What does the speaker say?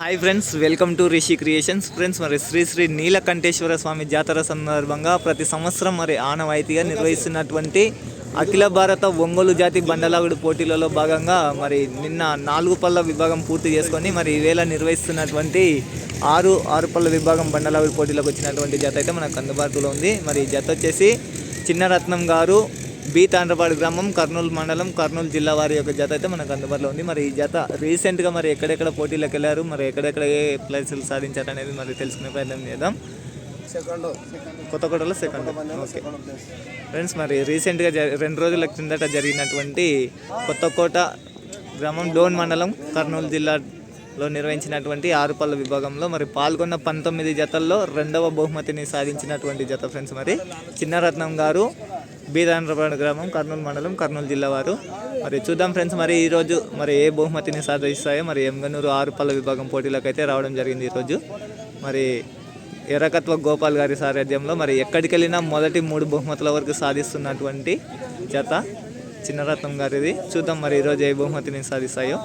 Hi friends welcome to Rishi creations friends మరి శ్రీ శ్రీ నీలకంఠేశ్వర స్వామి జాతర సందర్భంగా ప్రతి సంవత్సరం మరి ఆనవాయితీగా నిర్వహిస్తున్నటువంటి అఖిల భారత ఒంగోలు జాతి బండలాగుడు పోటీలలో భాగంగా మరి నిన్న నాలుగు పళ్ళ విభాగం పూర్తి చేసుకొని మరి ఈవేళ నిర్వహిస్తున్నటువంటి ఆరు ఆరు పళ్ళ విభాగం బండలాగుడు పోటీలకు వచ్చినటువంటి జత అయితే మనకు అందుబాటులో ఉంది. మరి జత వచ్చేసి చిన్నరత్నం గారు బి తాండ్రపాడు గ్రామం కర్నూలు మండలం కర్నూలు జిల్లా వారి యొక్క జత అయితే మనకు అందుబాటులో ఉంది. మరి ఈ జత రీసెంట్గా మరి ఎక్కడెక్కడ పోటీలకు వెళ్ళారు? మరి ఎక్కడెక్కడ ఏ ప్లేసులు సాధించారు అనేది మరి తెలుసుకునే ప్రయత్నం చేద్దాం. సెకండ్. కొత్తకోటలో సెకండ్. ఓకే. ఫ్రెండ్స్ మరి రీసెంట్గా జ రెండు రోజుల కిందట జరిగినటువంటి కొత్తకోట గ్రామం డోన్ మండలం కర్నూలు లో నిర్వహించినటువంటి ఆరుపల్ల విభాగంలో మరి పాల్గొన్న పంతొమ్మిది జతల్లో రెండవ బహుమతిని సాధించినటువంటి జత ఫ్రెండ్స్ మరి. చిన్నరత్నం గారు బీదాండ్రపాడు గ్రామం కర్నూలు మండలం కర్నూలు జిల్లా వారు. మరి చూద్దాం ఫ్రెండ్స్ మరి ఈరోజు మరి ఏ బహుమతిని సాధిస్తాయో మరి ఎంగనూరు ఆరుపల్ల విభాగం పోటీలకు అయితే రావడం జరిగింది ఈరోజు మరి ఎర్రకత్వ గోపాల్ గారి సారథ్యంలో మరి ఎక్కడికి వెళ్ళినా మొదటి మూడు బహుమతుల వరకు సాధిస్తున్నటువంటి జత చిన్నరత్నం గారిది. చూద్దాం మరి ఈరోజు ఏ బహుమతిని సాధిస్తాయో.